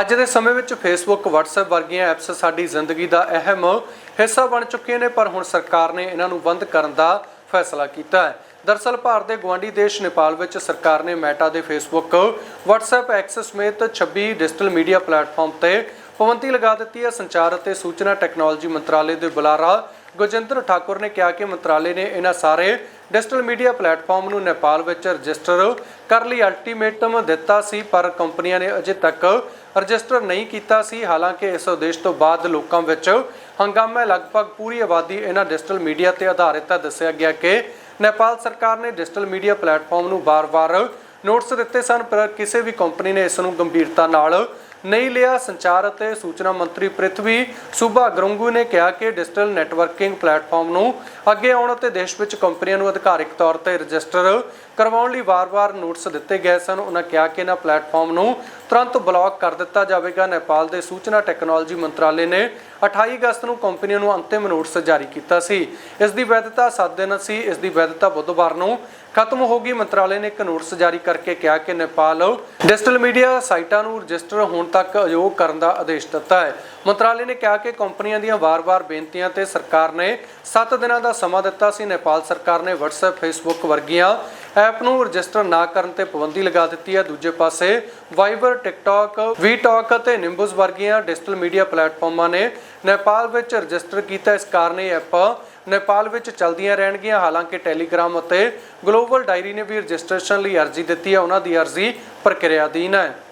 ਅੱਜ ਦੇ ਸਮੇਂ ਵਿੱਚ ਫੇਸਬੁੱਕ WhatsApp ਵਰਗੀਆਂ ਐਪਸ ਸਾਡੀ ਜ਼ਿੰਦਗੀ ਦਾ ਅਹਿਮ ਹਿੱਸਾ ਬਣ ਚੁੱਕੀਆਂ ਨੇ, ਪਰ ਹੁਣ ਸਰਕਾਰ ਨੇ ਇਹਨਾਂ ਨੂੰ ਬੰਦ ਕਰਨ ਦਾ ਫੈਸਲਾ ਕੀਤਾ ਹੈ। ਦਰਸਲ ਭਾਰਤ ਦੇ ਗਵਾਂਢੀ ਦੇਸ਼ ਨੇਪਾਲ ਵਿੱਚ ਸਰਕਾਰ ਨੇ ਮੈਟਾ ਦੇ ਫੇਸਬੁੱਕ WhatsApp ਐਕਸ ਸਮੇਤ 26 ਡਿਜੀਟਲ ਮੀਡੀਆ ਪਲੇਟਫਾਰਮ ਤੇ ਪਾਬੰਦੀ ਲਗਾ ਦਿੱਤੀ ਹੈ। ਸੰਚਾਰ ਅਤੇ ਸੂਚਨਾ ਟੈਕਨੋਲੋਜੀ ਮੰਤਰਾਲੇ ਦੇ ਬੁਲਾਰਾ ਗੁਰਜਿੰਦਰ ਠਾਕੁਰ ਨੇ ਕਿਹਾ ਕਿ ਮੰਤਰਾਲੇ ਨੇ ਇਹਨਾਂ ਸਾਰੇ ਡਿਜੀਟਲ ਮੀਡੀਆ ਪਲੇਟਫਾਰਮ ਨੂੰ ਨੇਪਾਲ ਵਿੱਚ ਰਜਿਸਟਰ ਕਰ ਲਈ ਅਲਟੀਮੇਟਮ ਦਿੱਤਾ ਸੀ, ਪਰ ਕੰਪਨੀਆਂ ਨੇ ਅਜੇ ਤੱਕ ਰਜਿਸਟਰ ਨਹੀਂ ਕੀਤਾ ਸੀ। ਹਾਲਾਂਕਿ ਇਸ ਉਦੇਸ਼ ਤੋਂ ਬਾਅਦ ਲੋਕਾਂ ਵਿੱਚ ਹੰਗਾਮਾ ਲਗਭਗ ਪੂਰੀ ਆਬਾਦੀ ਇਹਨਾਂ ਡਿਜੀਟਲ ਮੀਡੀਆ ਤੇ ਆਧਾਰਿਤ ਹੈ। ਦੱਸਿਆ ਗਿਆ ਕਿ ਨੇਪਾਲ ਸਰਕਾਰ ਨੇ ਡਿਜੀਟਲ ਮੀਡੀਆ ਪਲੇਟਫਾਰਮ ਨੂੰ ਵਾਰ-ਵਾਰ ਨੋਟਿਸ ਦਿੱਤੇ ਸਨ, ਪਰ ਕਿਸੇ ਵੀ ਕੰਪਨੀ ਨੇ ਇਸ ਨੂੰ ਗੰਭੀਰਤਾ ਨਾਲ ਨਹੀਂ ਲਿਆ। ਸੰਚਾਰ ਅਤੇ ਸੂਚਨਾ ਮੰਤਰੀ ਪ੍ਰਿਥਵੀ ਸੁਭਾ ਗਰੰਗੂ ਨੇ ਕਿਹਾ ਕਿ ਡਿਜੀਟਲ ਨੈਟਵਰਕਿੰਗ ਪਲੇਟਫਾਰਮ ਨੂੰ ਅੱਗੇ ਆਉਣ ਅਤੇ ਦੇਸ਼ ਵਿੱਚ ਕੰਪਨੀਆਂ ਨੂੰ ਅਧਿਕਾਰਿਕ ਤੌਰ ਤੇ ਰਜਿਸਟਰ ਕਰਵਾਉਣ ਲਈ ਵਾਰ-ਵਾਰ ਨੋਟਿਸ ਦਿੱਤੇ ਗਏ ਸਨ। ਉਹਨਾਂ ਕਿਹਾ ਕਿ ਇਹਨਾਂ ਪਲੇਟਫਾਰਮ ਨੂੰ ਤੁਰੰਤ ਬਲੌਕ ਕਰ ਦਿੱਤਾ ਜਾਵੇਗਾ। ਨੇਪਾਲ ਦੇ ਸੂਚਨਾ ਟੈਕਨੋਲੋਜੀ ਮੰਤਰਾਲੇ ਨੇ 28 ਅਗਸਤ ਨੂੰ ਕੰਪਨੀ ਨੂੰ ਅੰਤਿਮ ਨੋਟਿਸ ਜਾਰੀ ਕੀਤਾ ਸੀ। ਇਸ ਦੀ ਵੈਧਤਾ 7 ਦਿਨ ਸੀ। ਇਸ ਦੀ ਵੈਧਤਾ ਬੁੱਧਵਾਰ ਨੂੰ ਖਤਮ ਹੋ ਗਈ। ਮੰਤਰਾਲੇ ਨੇ ਇੱਕ ਨੋਟਿਸ ਜਾਰੀ ਕਰਕੇ ਕਿਹਾ ਕਿ ਨੇਪਾਲ ਡਿਜੀਟਲ ਮੀਡੀਆ ਸਾਈਟਾਂ ਨੂੰ ਰਜਿਸਟਰ ਹੋਣ ਤੱਕ ਅਯੋਗ ਕਰਨ ਦਾ ਆਦੇਸ਼ ਦਿੱਤਾ ਹੈ। ਮੰਤਰਾਲੇ ਨੇ ਕਿਹਾ ਕਿ ਕੰਪਨੀਆਂ ਦੀਆਂ ਵਾਰ-ਵਾਰ ਬੇਨਤੀਆਂ ਤੇ ਸਰਕਾਰ ਨੇ 7 ਦਿਨਾਂ ਦਾ ਸਮਾਂ ਦਿੱਤਾ ਸੀ। ਨੇਪਾਲ ਸਰਕਾਰ ਨੇ WhatsApp, Facebook ਵਰਗੀਆਂ ਐਪ ਨੂੰ ਰਜਿਸਟਰ ਨਾ ਕਰਨ ਤੇ ਪਾਬੰਦੀ ਲਗਾ ਦਿੱਤੀ ਹੈ। ਦੂਜੇ ਪਾਸੇ ਵਾਈਬਰ ਟਿਕਟੌਕ ਵੀਟੌਕ ਅਤੇ ਨਿੰਬੂਸ ਵਰਗੀਆਂ ਡਿਜੀਟਲ ਮੀਡੀਆ ਪਲੇਟਫਾਰਮਾਂ ਨੇ ਨੇਪਾਲ ਵਿੱਚ ਰਜਿਸਟਰ ਕੀਤਾ। ਇਸ ਕਾਰਨ ਇਹ ਐਪ ਨੇਪਾਲ ਵਿੱਚ ਚਲਦੀਆਂ ਰਹਿਣਗੀਆਂ। ਹਾਲਾਂਕਿ ਟੈਲੀਗ੍ਰਾਮ ਅਤੇ ਗਲੋਬਲ ਡਾਇਰੀ ਨੇ ਵੀ ਰਜਿਸਟ੍ਰੇਸ਼ਨ ਲਈ ਅਰਜ਼ੀ ਦਿੱਤੀ ਹੈ। ਉਹਨਾਂ ਦੀ ਅਰਜ਼ੀ ਪ੍ਰਕਿਰਿਆਧੀਨ ਹੈ।